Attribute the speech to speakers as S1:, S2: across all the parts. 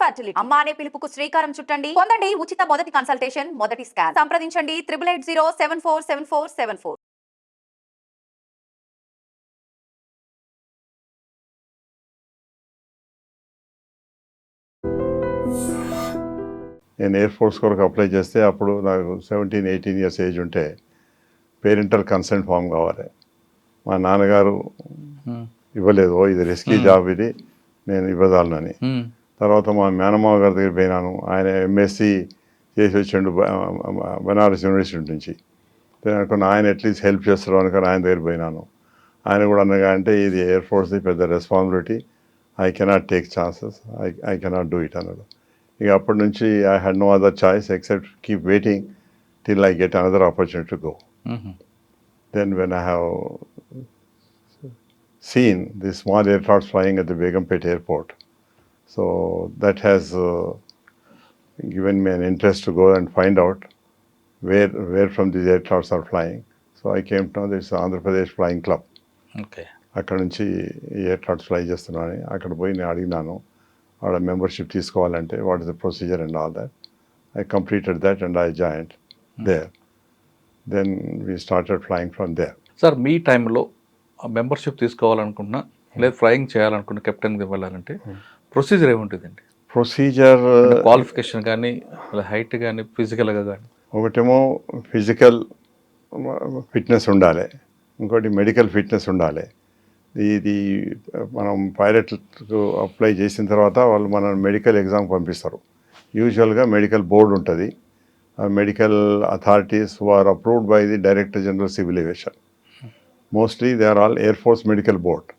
S1: Fertility అమ్మ అనే పిలుపుకు శ్రీకారం చుట్టండి. పొందండి ఉచిత మొదటి కన్సల్టేషన్ మొదటి స్కాన్. సంప్రదించండి triple eight zero seven four seven four seven four
S2: నేను ఎయిర్ ఫోర్స్ కొరకు అప్లై చేస్తే అప్పుడు నాకు సెవెంటీన్ ఎయిటీన్ ఇయర్స్ ఏజ్ ఉంటే పేరెంటల్ కన్సెంట్ ఫామ్ కావాలి. మా నాన్నగారు ఇవ్వలేదు "ఓ, ఇది రిస్కీ జాబ్ ఇది నేను ఇవ్వదాలనని తర్వాత మా మేనమావ గారి దగ్గర పోయినాను. ఆయన ఎంఎస్సి చేసి వచ్చిండు బనారస్ యూనివర్సిటీ నుంచి. నేను అనుకున్నా ఆయన అట్లీస్ట్ హెల్ప్ చేస్తారు అనుకుని ఆయన దగ్గర పోయినాను. ఆయన కూడా అనగా అంటే ఇది ఎయిర్ ఫోర్స్ది పెద్ద responsibility I cannot take chances I I cannot do it అన్నాడు. ఇక అప్పటి నుంచి I had no other choice except keep waiting till I get another opportunity go then when I have seen the small aircrafts flying at the Begumpet airport, so that has uh, given me an interest to go and find out where where from these aircrafts are flying. So I came to know this Andhra Pradesh Flying Club.
S3: Okay
S2: అక్కడ నుంచి ఈ aircrafts fly చేస్తున్నాను అక్కడ పోయి నేను అడిగినాను. వాళ్ళ membership తీసుకోవాలంటే what is the procedure and all that I completed that and I joined there then we started flying from there
S3: sir మీ టైంలో మెంబర్షిప్ తీసుకోవాలనుకున్నా లేదా ఫ్లయింగ్ చేయాలనుకున్న కెప్టెన్ వెళ్ళాలంటే ప్రొసీజర్ ఏముంటుందండి?
S2: ప్రొసీజర్
S3: క్వాలిఫికేషన్ కానీ హైట్ కానీ ఫిజికల్గా కానీ.
S2: ఒకటేమో ఫిజికల్ ఫిట్నెస్ ఉండాలి. ఇంకోటి మెడికల్ ఫిట్నెస్ ఉండాలి. ఇది మనం పైలట్కు అప్లై చేసిన తర్వాత వాళ్ళు మన మెడికల్ ఎగ్జామ్ పంపిస్తారు. యూజువల్గా మెడికల్ బోర్డు ఉంటుంది. Medical authorities are approved by the director general civil aviation mostly they are all air force medical board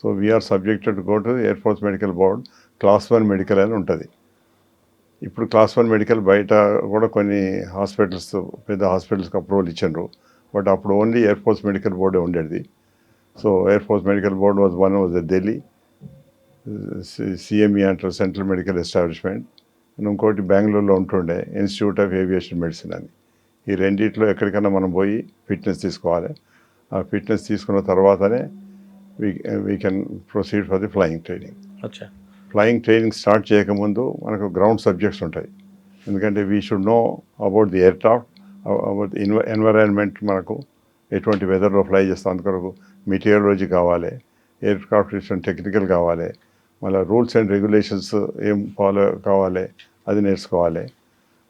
S2: so we are subjected to go to air force medical board class one medical అని ఉంటుంది. ఇప్పుడు class one medical బయట కూడా కొన్ని hospitals పెద్ద హాస్పిటల్స్కి approval ఇచ్చిండ్రు. But అప్పుడు ఓన్లీ ఎయిర్ ఫోర్స్ మెడికల్ బోర్డే ఉండేది. So air force medical board was one was Delhi CME అంటారు సెంట్రల్ మెడికల్ ఎస్టాబ్లిష్మెంట్ ఇంకోటి బెంగళూరులో ఉంటుండే ఇన్స్టిట్యూట్ ఆఫ్ ఏవియేషన్ మెడిసిన్ అని. ఈ రెండిట్లో ఎక్కడికైనా మనం పోయి ఫిట్నెస్ తీసుకోవాలి. ఆ ఫిట్నెస్ తీసుకున్న తర్వాతనే we we can proceed for the flying training flying training start చేయకముందు మనకు గ్రౌండ్ సబ్జెక్ట్స్ ఉంటాయి. ఎందుకంటే we should know about the aircraft about ఎన్వ environment మనకు ఎటువంటి వెదర్లో ఫ్లై చేస్తాం అందుకొరకు మెటీరియలాజీ కావాలి ఎయిర్క్రాఫ్ట్ విషయం టెక్నికల్ కావాలి మళ్ళీ రూల్స్ అండ్ రెగ్యులేషన్స్ ఏం ఫాలో కావాలి అది నేర్చుకోవాలి.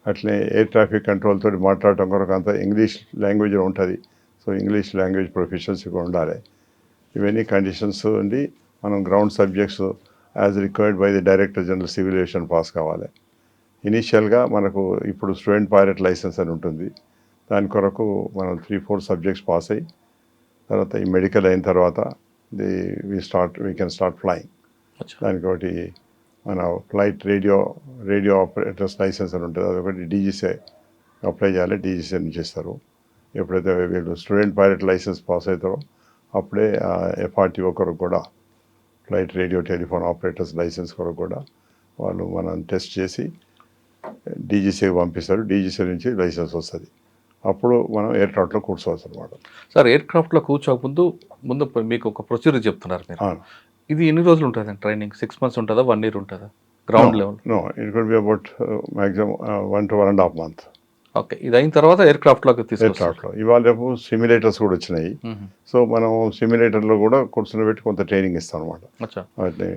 S2: అట్లనే ఎయిర్ ట్రాఫిక్ కంట్రోల్ తోటి మాట్లాడటం కొరకు అంత ఇంగ్లీష్ లాంగ్వేజ్ ఉంటుంది. సో ఇంగ్లీష్ లాంగ్వేజ్ ప్రొఫెషన్స్ కూడా ఉండాలి. ఇవన్నీ కండిషన్స్ ఉండి మనం ground subjects as required by the director general civil aviation pass కావాలి. ఇనీషియల్గా మనకు ఇప్పుడు స్టూడెంట్ పైలట్ లైసెన్స్ అని ఉంటుంది. దాని కొరకు మనం త్రీ ఫోర్ సబ్జెక్ట్స్ పాస్ అయ్యి తర్వాత ఈ మెడికల్ అయిన తర్వాత the we start we can start flying
S3: అచ్చా.
S2: దానికి ఒకటి మన flight radio radio operators licence అని ఉంటుంది. అదొకటి డీజీసీ అప్లై చేయాలి. డీజీసీ నుంచి ఇస్తారు ఎప్పుడైతే వీళ్ళు స్టూడెంట్ పైలట్ లైసెన్స్ పాస్ అవుతారో అప్పుడే ఎఫ్ఆర్టీఓ కొరకు కూడా flight radio telephone operators licence కొరకు కూడా వాళ్ళు మనం టెస్ట్ చేసి డీజీసీకి పంపిస్తారు. డీజీసీ నుంచి లైసెన్స్ వస్తుంది. అప్పుడు మనం ఎయిర్క్రాఫ్ట్లో కూర్చోవచ్చు అనమాట
S3: సార్ ఎయిర్ క్రాఫ్ట్లో కూర్చోకముందు ముందు మీకు ఒక ప్రొసీజర్ చెప్తున్నారు మీరు. ఇది ఎన్ని రోజులు ఉంటుంది ట్రైనింగ్ సిక్స్ మంత్స్ ఉంటుందా? వన్ ఇయర్ ఉంటుందా? Ground level?
S2: No it could be about maximum one to one and half month.
S3: Okay ఇది అయిన తర్వాత ఎయిర్ క్రాఫ్ట్లోకి తీసుకొస్తారు.
S2: ఎయిర్క్రాఫ్ట్లో ఇవాళ రేపు సిమ్యులేటర్స్ కూడా వచ్చినాయి. సో మనం సిమ్యులేటర్లో కూడా కూర్చొని పెట్టి కొంత ట్రైనింగ్ ఇస్తాం అనమాట వాటిని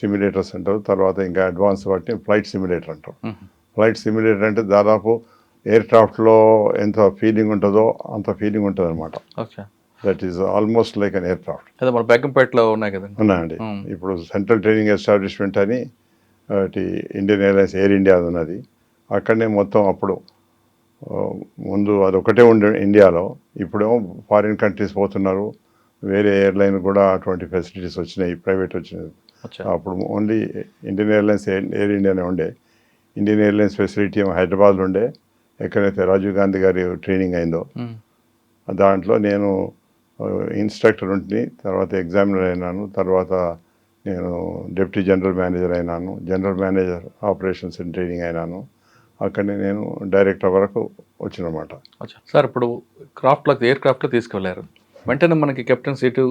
S2: సిమ్యులేటర్స్ అంటారు తర్వాత ఇంకా అడ్వాన్స్ వాటిని ఫ్లైట్ సిమ్యులేటర్ అంటారు. ఫ్లైట్ సిమ్యులేటర్ అంటే దాదాపు ఎయిర్ క్రాఫ్ట్లో ఎంత ఫీలింగ్ ఉంటుందో అంత ఫీలింగ్ ఉంటుంది అనమాట that is almost like an aircraft
S3: అదే మన బెగ్గంపేటలో ఉన్నాయి కదండి
S2: ఉన్నాయండి. ఇప్పుడు సెంట్రల్ ట్రైనింగ్ ఎస్టాబ్లిష్మెంట్ అని ఇండియన్ ఎయిర్లైన్స్ ఎయిర్ ఇండియా ఉన్నది. అక్కడనే మొత్తం అప్పుడు ముందు అది ఒకటే ఉండే ఇండియాలో. ఇప్పుడేమో ఫారిన్ కంట్రీస్ పోతున్నారు. వేరే ఎయిర్లైన్ కూడా అటువంటి ఫెసిలిటీస్ వచ్చినాయి ప్రైవేట్ వచ్చినాయి. అప్పుడు ఓన్లీ ఇండియన్ ఎయిర్లైన్స్ ఎయిర్ ఇండియానే ఉండే. ఇండియన్ ఎయిర్లైన్స్ ఫెసిలిటీ ఏమో హైదరాబాద్లో ఉండే. ఎక్కడైతే రాజీవ్ గాంధీ గారి ట్రైనింగ్ అయిందో. దాంట్లో నేను ఇన్స్ట్రక్టర్ ఉంటే తర్వాత ఎగ్జామినర్ అయినాను. తర్వాత నేను డిప్యూటీ జనరల్ మేనేజర్ అయినాను. General manager operations and training అయినాను. అక్కడనే నేను డైరెక్టర్ వరకు వచ్చినమాట.
S3: సార్ ఇప్పుడు క్రాఫ్ట్లోకి ఎయిర్ క్రాఫ్ట్లో తీసుకువెళ్ళారు వెంటనే మనకి కెప్టెన్ సీటు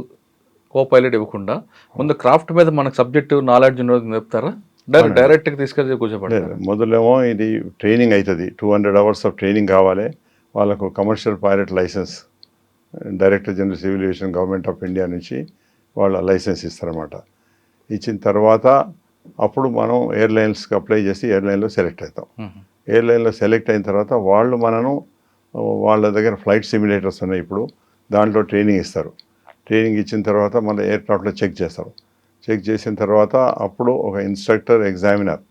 S3: కో పైలట్ ఇవ్వకుండా ముందు క్రాఫ్ట్ మీద మనకు సబ్జెక్టు నాలెడ్జ్ ఉన్నది చెప్తారా? డైరెక్ట్ డైరెక్ట్ తీసుకెళ్ళి
S2: లేదు
S3: కూర్చోబెడతారు?
S2: మొదలేమో ఇది ట్రైనింగ్ అవుతుంది two hundred hours of training కావాలి. వాళ్ళకు commercial pilot licence director general civil aviation government of India నుంచి వాళ్ళ లైసెన్స్ ఇస్తారన్నమాట. ఇచ్చిన తర్వాత అప్పుడు మనం ఎయిర్లైన్స్కి అప్లై చేసి ఎయిర్లైన్లో సెలెక్ట్ అవుతాం. ఎయిర్లైన్లో సెలెక్ట్ అయిన తర్వాత వాళ్ళు మనను వాళ్ళ దగ్గర ఫ్లైట్ సిమ్యులేటర్స్ ఉన్నాయి ఇప్పుడు దాంట్లో ట్రైనింగ్ ఇస్తారు. ట్రైనింగ్ ఇచ్చిన తర్వాత మన ఎయిర్క్రాఫ్ట్లో చెక్ చేస్తారు. చెక్ చేసిన తర్వాత అప్పుడు ఒక ఇన్స్ట్రక్టర్ ఎగ్జామినర్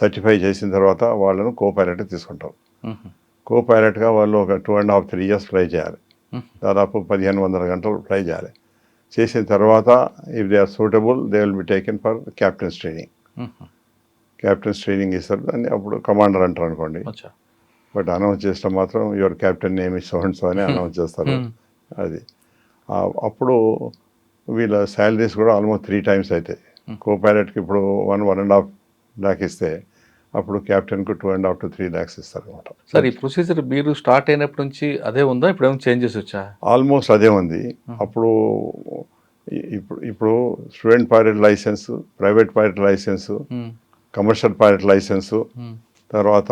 S2: సర్టిఫై చేసిన తర్వాత వాళ్ళను కో పైలట్ తీసుకుంటారు. కో పైలట్గా వాళ్ళు ఒక two and half three years fly చేయాలి. దాదాపు పదిహేను వందల గంటలు ఫ్లై చేయాలి. చేసిన తర్వాత if they are suitable they will be taken for captains training. Captains training ఇస్తారు. దాన్ని అప్పుడు కమాండర్ అంటారు అనుకోండి. బట్ అనౌన్స్ చేస్తే మాత్రం your captain name is so అని అనౌన్స్ చేస్తారు.
S3: Hmm.
S2: అది. అప్పుడు వీళ్ళ శాలరీస్ కూడా ఆల్మోస్ట్ త్రీ టైమ్స్ అవుతాయి
S3: Hmm.
S2: కో పైలట్కి ఇప్పుడు one one and half lakh ఇస్తే అప్పుడు క్యాప్టెన్కు two and half to three lakhs ఇస్తారు అనమాట
S3: సార్ ఈ ప్రొసీజర్ మీరు స్టార్ట్ అయినప్పటి నుంచి అదే ఉందా? ఇప్పుడు ఏమైనా చేంజెస్ వచ్చా?
S2: ఆల్మోస్ట్ అదే ఉంది. అప్పుడు ఇ- ఇప్పుడు ఇప్పుడు student pilot licence private pilot licence commercial pilot licence తర్వాత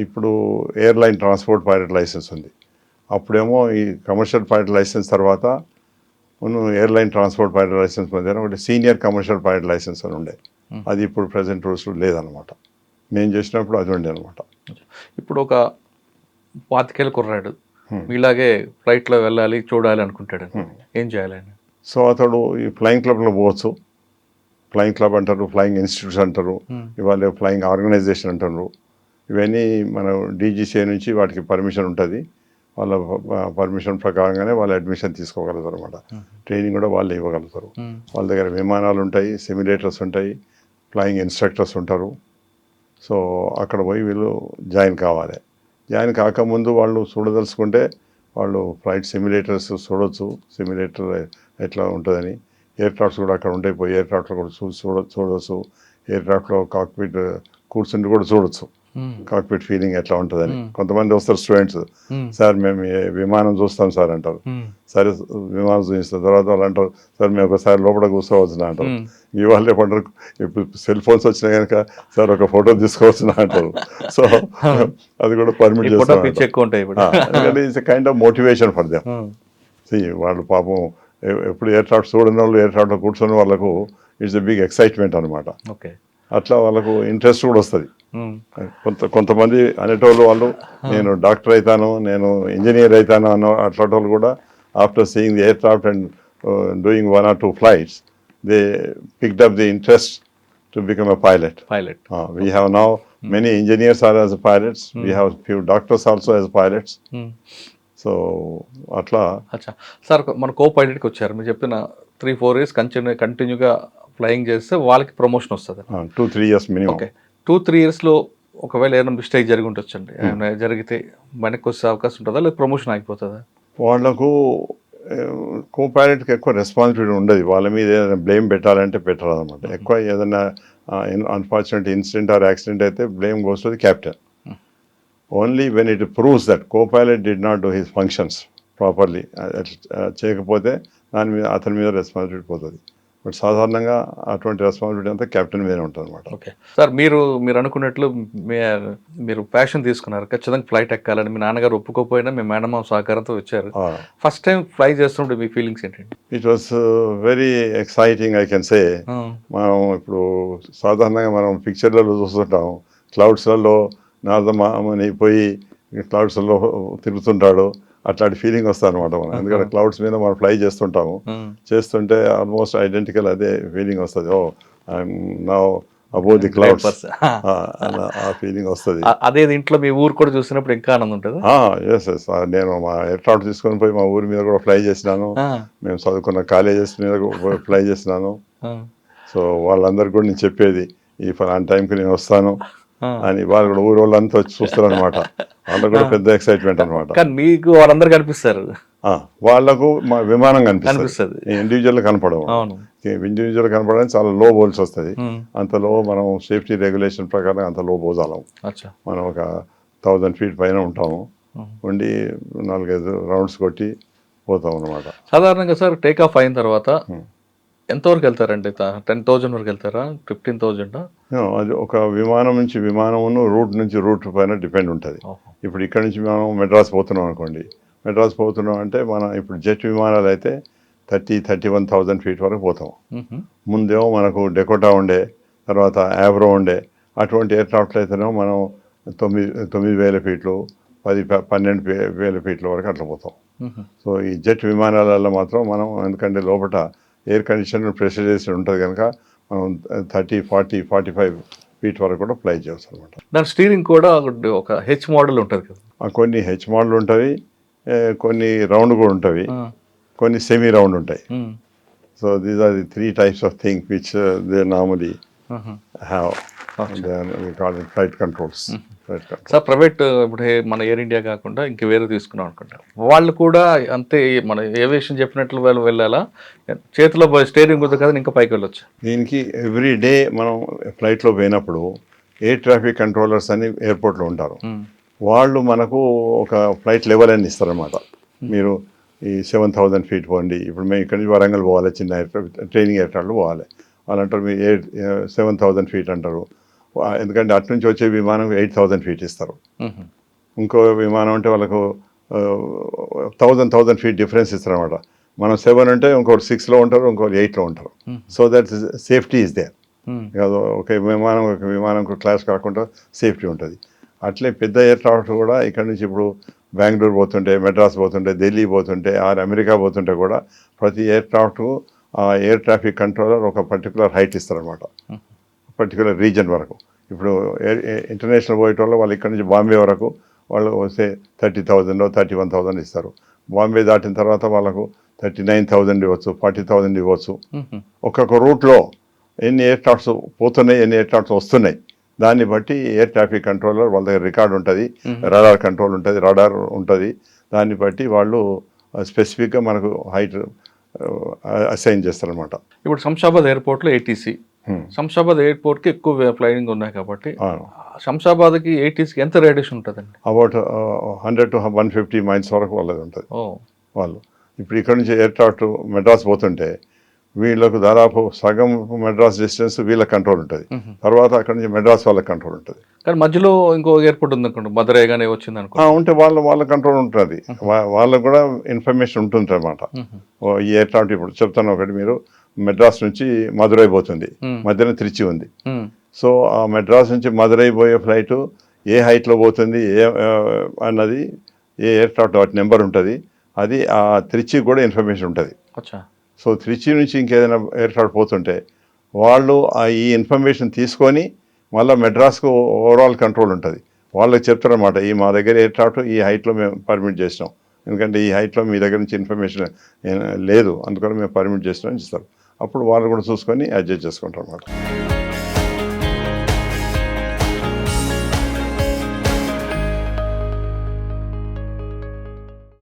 S2: ఇప్పుడు ఎయిర్లైన్ ట్రాన్స్పోర్ట్ పైలట్ లైసెన్స్ ఉంది. అప్పుడేమో ఈ కమర్షియల్ పైలట్ లైసెన్స్ తర్వాత మనం ఎయిర్లైన్ ట్రాన్స్పోర్ట్ పైలట్ లైసెన్స్ పొందాను ఒకటి సీనియర్ కమర్షియల్ పైలట్ లైసెన్స్ అని ఉండే.
S3: Hmm.
S2: అది ఇప్పుడు ప్రజెంట్ రూల్స్ లేదనమాట. నేను చేసినప్పుడు అది ఉండే అనమాట.
S3: ఇప్పుడు ఒక పాతికేళ్ళ కుర్రాడు.
S2: Hmm.
S3: మీలాగే ఫ్లైట్లో వెళ్ళాలి చూడాలి అనుకుంటాడు. ఏం చేయాలి ఆయన?
S2: సో అతడు ఈ ఫ్లయింగ్ క్లబ్లో పోవచ్చు. ఫ్లయింగ్ క్లబ్ అంటారు ఫ్లయింగ్ ఇన్స్టిట్యూట్స్ అంటారు
S3: Hmm.
S2: ఇవాళ ఫ్లయింగ్ ఆర్గనైజేషన్ అంటారు. ఇవన్నీ మన డీజీసీఏ నుంచి వాటికి పర్మిషన్ ఉంటుంది. వాళ్ళ పర్మిషన్ ప్రకారంగానే వాళ్ళు అడ్మిషన్ తీసుకోగలుగుతారు అనమాట ట్రైనింగ్ కూడా వాళ్ళు ఇవ్వగలుగుతారు.
S3: Hmm.
S2: వాళ్ళ దగ్గర విమానాలు ఉంటాయి సిమ్యులేటర్స్ ఉంటాయి ఫ్లయింగ్ ఇన్స్ట్రక్టర్స్ ఉంటారు. సో అక్కడ పోయి వీళ్ళు జాయిన్ కావాలి. జాయిన్ కాకముందు వాళ్ళు చూడదలుచుకుంటే వాళ్ళు ఫ్లైట్ సిమ్యులేటర్స్ చూడొచ్చు. సిమ్యులేటర్ ఎట్లా ఉంటుందని. ఎయిర్ క్రాఫ్ట్స్ కూడా అక్కడ ఉంటాయి పోయి ఎయిర్ క్రాఫ్ట్లో కూడా చూ చూడ చూడవచ్చు ఎయిర్ క్రాఫ్ట్లో కాక్పిట్ కూర్చుండి కూడా చూడొచ్చు
S3: Hmm.
S2: కాక్పిట్ ఫీలింగ్ ఎట్లా ఉంటుందని
S3: Hmm.
S2: కొంతమంది వస్తారు స్టూడెంట్స్
S3: Hmm.
S2: సార్ మేము విమానం చూస్తాం సార్ అంటారు
S3: Hmm.
S2: సరే విమానం చూపిస్తాం తర్వాత వాళ్ళు అంటారు సార్ మేము ఒకసారి లోపల కూర్చోవచ్చు అంటారు
S3: Hmm.
S2: ఇవాళ ఏమంటారు ఇప్పుడు సెల్ ఫోన్స్ వచ్చినాయి కనుక సార్ ఒక ఫోటో తీసుకోవచ్చు అంటారు సో అది కూడా పర్మిట్
S3: ఈ ఫోటో
S2: చేస్తాం
S3: పిచ్చి ఎక్కువ ఉంటాయి ఇప్పుడు
S2: it's kind of motivation for them
S3: Hmm.
S2: వాళ్ళు పాపం ఎప్పుడు ఎయిర్ క్రాఫ్ట్ చూడని వాళ్ళు ఎయిర్ క్రాఫ్ట్లో కూర్చొని వాళ్ళకు ఇట్స్ ఎ బిగ్ ఎక్సైట్మెంట్ అనమాట
S3: ఓకే.
S2: అట్లా వాళ్ళకు ఇంట్రెస్ట్ కూడా వస్తుంది. కొంత కొంతమంది అనేటోళ్ళు వాళ్ళు నేను డాక్టర్ అవుతాను నేను ఇంజనీర్ అవుతాను అన్న అట్లాంటి కూడా after seeing the aircraft and doing one or two flights they picked up the interest to become a pilot
S3: pilot
S2: we have now many engineers are as pilots we have few doctors also as pilots so అట్లా.
S3: అచ్చా. Sir మన co పైలట్కి వచ్చారు. మీరు చెప్పిన three four years continue కంటిన్యూగా flying చేస్తే వాళ్ళకి ప్రమోషన్ వస్తుంది.
S2: Two three years minimum.
S3: Okay. Two three ఇయర్స్లో ఒకవేళ ఏదైనా మిస్టేక్ జరిగి ఉండొచ్చండి. ఏమైనా జరిగితే వెనక్కి వచ్చే అవకాశం ఉంటుందా? లేదా ప్రమోషన్ ఆగిపోతుందా?
S2: వాళ్ళకు కో పైలట్కి ఎక్కువ రెస్పాన్సిబిలిటీ ఉండదు. వాళ్ళ మీద ఏదైనా బ్లేమ్ పెట్టాలంటే పెట్టరు అనమాట ఎక్కువ ఏదైనా అన్ఫార్చునేట్ ఇన్సిడెంట్ ఆర్ యాక్సిడెంట్ అయితే blame goes to the captain. Only when it proves that co pilot did not do his functions properly చేయకపోతే దాని మీద అతని మీద రెస్పాన్సిబిలిటీ పోతుంది. బట్ సాధారణంగా అటువంటి రెస్పాన్సిబిలిటీ అంతా క్యాప్టెన్ మీదనే ఉంటుంది అనమాట
S3: ఓకే సార్ మీరు మీరు అనుకున్నట్లు మీరు ప్యాషన్ తీసుకున్నారు. ఖచ్చితంగా ఫ్లైట్ ఎక్కాలని మీ నాన్నగారు ఒప్పుకోకపోయినా మీ మేనమామ సహకారంతో వచ్చారు. ఫస్ట్ టైం ఫ్లై చేస్తున్నప్పుడు మీ ఫీలింగ్స్ ఏంటండి?
S2: It was very exciting I can say మనం ఇప్పుడు సాధారణంగా మనం పిక్చర్లలో చూస్తుంటాం క్లౌడ్స్లలో నారదమామని పోయి క్లౌడ్స్లో తిరుగుతుంటాడు. అట్లాంటి ఫీలింగ్ వస్తుంది అనమాట మనం ఎందుకంటే క్లౌడ్స్ మీద మనం ఫ్లై చేస్తుంటాము. చేస్తుంటే ఆల్మోస్ట్ ఐడెంటికల్ అదే ఫీలింగ్ వస్తుంది. Oh now above the clouds. ఆ ఫీలింగ్ వస్తుంది.
S3: అదే ఇంట్లో మీ ఊరు కూడా చూసినప్పుడు ఇంకా ఆనందం ఉంటుంది?
S2: ఎస్ ఎస్ నేను మా ఎయిర్క్రాఫ్ట్ తీసుకొని పోయి మా ఊరి మీద కూడా ఫ్లై చేసినాను. మేము చదువుకున్న కాలేజెస్ మీద కూడా ఫ్లై చేసినాను. సో వాళ్ళందరికీ కూడా నేను చెప్పేది ఈ ఫలానా టైంకి నేను వస్తాను. అని వాళ్ళు కూడా ఊరు వాళ్ళంతా వచ్చి చూస్తారు అనమాట వాళ్ళకు కూడా పెద్ద ఎక్సైట్మెంట్ అనమాట
S3: కానీ మీకు వాళ్ళందరూ కనిపిస్తారు.
S2: వాళ్ళకు మా విమానం కనిపిస్తుంది. ఇండివిజువల్ కనపడవు.
S3: అవును.
S2: ఇండివిజువల్ కనపడడానికి చాలా లో బోల్స్ వస్తుంది. అంత లో మనం సేఫ్టీ రెగ్యులేషన్ ప్రకారం అంత లో
S3: అచ్చా.
S2: మనం ఒక థౌజండ్ ఫీట్ పైన ఉంటాము. ఉండి నాలుగైదు రౌండ్స్ కొట్టి పోతాం అనమాట
S3: సాధారణంగా సార్ టేక్ ఆఫ్ అయిన తర్వాత. ఎంతవరకు వెళ్తారండి? టెన్ థౌజండ్ వరకు వెళ్తారా? Fifteen thousand?
S2: అది ఒక విమానం నుంచి విమానమును రూట్ నుంచి రూట్ పైన డిపెండ్ ఉంటుంది. ఇప్పుడు ఇక్కడ నుంచి మనం మెడ్రాస్ పోతున్నాం అనుకోండి. మెడ్రాస్ పోతున్నాం అంటే మనం ఇప్పుడు జెట్ విమానాలు అయితే thirty thirty one thousand feet వరకు పోతాం. ముందేమో మనకు డెకోటా ఉండే తర్వాత యాబ్రో ఉండే అటువంటి ఎయిర్క్రాఫ్ట్లు అయితేనేమో మనం తొమ్మిది తొమ్మిది వేల ఫీట్లు పది పన్నెండు వేల ఫీట్ల వరకు అట్లా పోతాం. సో ఈ జెట్ విమానాలలో మాత్రం మనం ఎందుకంటే లోపల ఎయిర్ కండిషన్ ప్రెషరైజేషన్ ఉంటుంది కనుక మనం thirty forty forty five feet వరకు కూడా ఫ్లై చేయవచ్చు అనమాట
S3: దాని స్టీరింగ్ కూడా ఒక హెచ్ మోడల్ ఉంటుంది కదా.
S2: కొన్ని హెచ్ మోడల్ ఉంటవి ఏ, కొన్ని రౌండ్ కూడా ఉంటవి కొన్ని సెమీ రౌండ్ ఉంటాయి. So these are the three types of thing which they normally. Have flight controls
S3: sir private ఇప్పుడు మన ఎయిర్ ఇండియా కాకుండా ఇంక వేరే తీసుకున్నాం అనుకుంటా. వాళ్ళు కూడా అంతే మన ఏవియేషన్ చెప్పినట్లు వాళ్ళు వెళ్ళాలా? చేతిలో స్టేరింగ్ ఉంది కదా ఇంకా పైకి వెళ్ళొచ్చు.
S2: దీనికి ఎవ్రీ డే మనం ఫ్లైట్లో పోయినప్పుడు ఎయిర్ ట్రాఫిక్ కంట్రోలర్స్ అని ఎయిర్పోర్ట్లో ఉంటారు. వాళ్ళు మనకు ఒక ఫ్లైట్ లెవెల్ అని ఇస్తారనమాట మీరు ఈ సెవెన్ థౌజండ్ ఫీట్ పోండి ఇప్పుడు మేము ఇక్కడి నుంచి వరంగల్ పోవాలి చిన్న ఎయిర్క్రాఫ్ట్ ట్రైనింగ్ ఎయిర్క్రాఫ్ట్లో పోవాలి. వాళ్ళు అంటారు మీ ఎయిట్ సెవెన్ థౌజండ్ ఫీట్ అంటారు. ఎందుకంటే అటు నుంచి వచ్చే విమానం ఎయిట్ థౌజండ్ ఫీట్ ఇస్తారు. ఇంకో విమానం అంటే వాళ్ళకు థౌజండ్ థౌజండ్ ఫీట్ డిఫరెన్స్ ఇస్తారనమాట మనం సెవెన్ అంటే ఇంకోటి సిక్స్లో ఉంటారు ఇంకోటి ఎయిట్లో ఉంటారు. So that safety is there కాదు ఒక విమానం ఒక విమానం క్లాస్ కాకుండా సేఫ్టీ ఉంటుంది. అట్లే పెద్ద ఎయిర్క్రాఫ్ట్ కూడా ఇక్కడ నుంచి ఇప్పుడు బెంగళూరు పోతుంటే మెడ్రాస్ పోతుంటే ఢిల్లీ పోతుంటే ఆర్ అమెరికా పోతుంటే కూడా ప్రతి ఎయిర్క్రాఫ్ట్ ఆ ఎయిర్ ట్రాఫిక్ కంట్రోలర్ ఒక పర్టికులర్ హైట్ ఇస్తారనమాట పర్టికులర్ రీజన్ వరకు. ఇప్పుడు ఇంటర్నేషనల్ పోయేటోళ్ళు వాళ్ళు ఇక్కడ నుంచి బాంబే వరకు వాళ్ళు వస్తే thirty thousand thirty one thousand ఇస్తారు. బాంబే దాటిన తర్వాత వాళ్ళకు థర్టీ నైన్ థౌజండ్ ఇవ్వచ్చు ఫార్టీ థౌజండ్ ఇవ్వచ్చు. ఒక్కొక్క రూట్లో ఎన్ని ఎయిర్ క్రాఫ్ట్స్ పోతున్నాయి ఎన్ని ఎయిర్ క్రాఫ్ట్స్ వస్తున్నాయి దాన్ని బట్టి ఎయిర్ ట్రాఫిక్ కంట్రోలర్ వాళ్ళ దగ్గర రికార్డ్ ఉంటుంది రడార్ కంట్రోల్ ఉంటుంది రడార్ ఉంటుంది. దాన్ని బట్టి వాళ్ళు స్పెసిఫిక్గా మనకు హైట్ అసైన్ చేస్తారనమాట
S3: ఇప్పుడు శంషాబాద్ ఎయిర్పోర్ట్లో ఏటీసీ శంషాబాద్ ఎయిర్పోర్ట్కి ఎక్కువ ఫ్లైయింగ్ ఉన్నాయి కాబట్టి శంషాబాద్కి ఏటీసీకి ఎంత రేడియేషన్ ఉంటుందండి?
S2: About hundred to one fifty miles వరకు వాళ్ళది ఉంటుంది.
S3: ఓ.
S2: వాళ్ళు. ఇప్పుడు ఇక్కడ నుంచి ఎయిర్క్రాఫ్ట్ మెడ్రాస్ పోతుంటే వీళ్ళకు దాదాపు సగం మెడ్రాస్ డిస్టెన్స్ వీళ్ళ కంట్రోల్ ఉంటుంది. తర్వాత అక్కడ నుంచి మెడ్రాస్ వాళ్ళ కంట్రోల్ ఉంటుంది.
S3: కానీ మధ్యలో ఇంకో ఎయిర్పోర్ట్ ఉంది అనుకోండి మధురై కానీ వచ్చింది అనుకో
S2: ఉంటే వాళ్ళ వాళ్ళ కంట్రోల్ ఉంటుంది. వా- వాళ్ళకు కూడా ఇన్ఫర్మేషన్ ఉంటుంది అనమాట ఈ ఎయిర్క్రాఫ్ట్ ఇప్పుడు చెప్తాను ఒకటి మీరు మెడ్రాస్ నుంచి మధురై పోతుంది. మధ్యన త్రిచి ఉంది. సో ఆ మెడ్రాస్ నుంచి మధురై పోయే ఫ్లైట్ ఏ హైట్లో పోతుంది ఏ అన్నది ఏ ఎయిర్క్రాఫ్ట్ వాటి నెంబర్ ఉంటుంది అది ఆ త్రిచి కూడా ఇన్ఫర్మేషన్ ఉంటుంది. సో త్రిచి నుంచి ఇంకేదైనా ఎయిర్క్రాఫ్ట్ పోతుంటే వాళ్ళు ఈ ఇన్ఫర్మేషన్ తీసుకొని మళ్ళీ మెడ్రాస్కు ఓవరాల్ కంట్రోల్ ఉంటుంది. వాళ్ళకి చెప్తారన్నమాట ఈ మా దగ్గర ఎయిర్క్రాఫ్ట్ ఈ హైట్లో మేము పర్మిట్ చేసినాం. ఎందుకంటే ఈ హైట్లో మీ దగ్గర నుంచి ఇన్ఫర్మేషన్ లేదు. అందుకని మేము పర్మిట్ చేసినాం అని ఇస్తారు అప్పుడు వాళ్ళు కూడా చూసుకొని అడ్జస్ట్ చేసుకుంటారు అన్నమాట.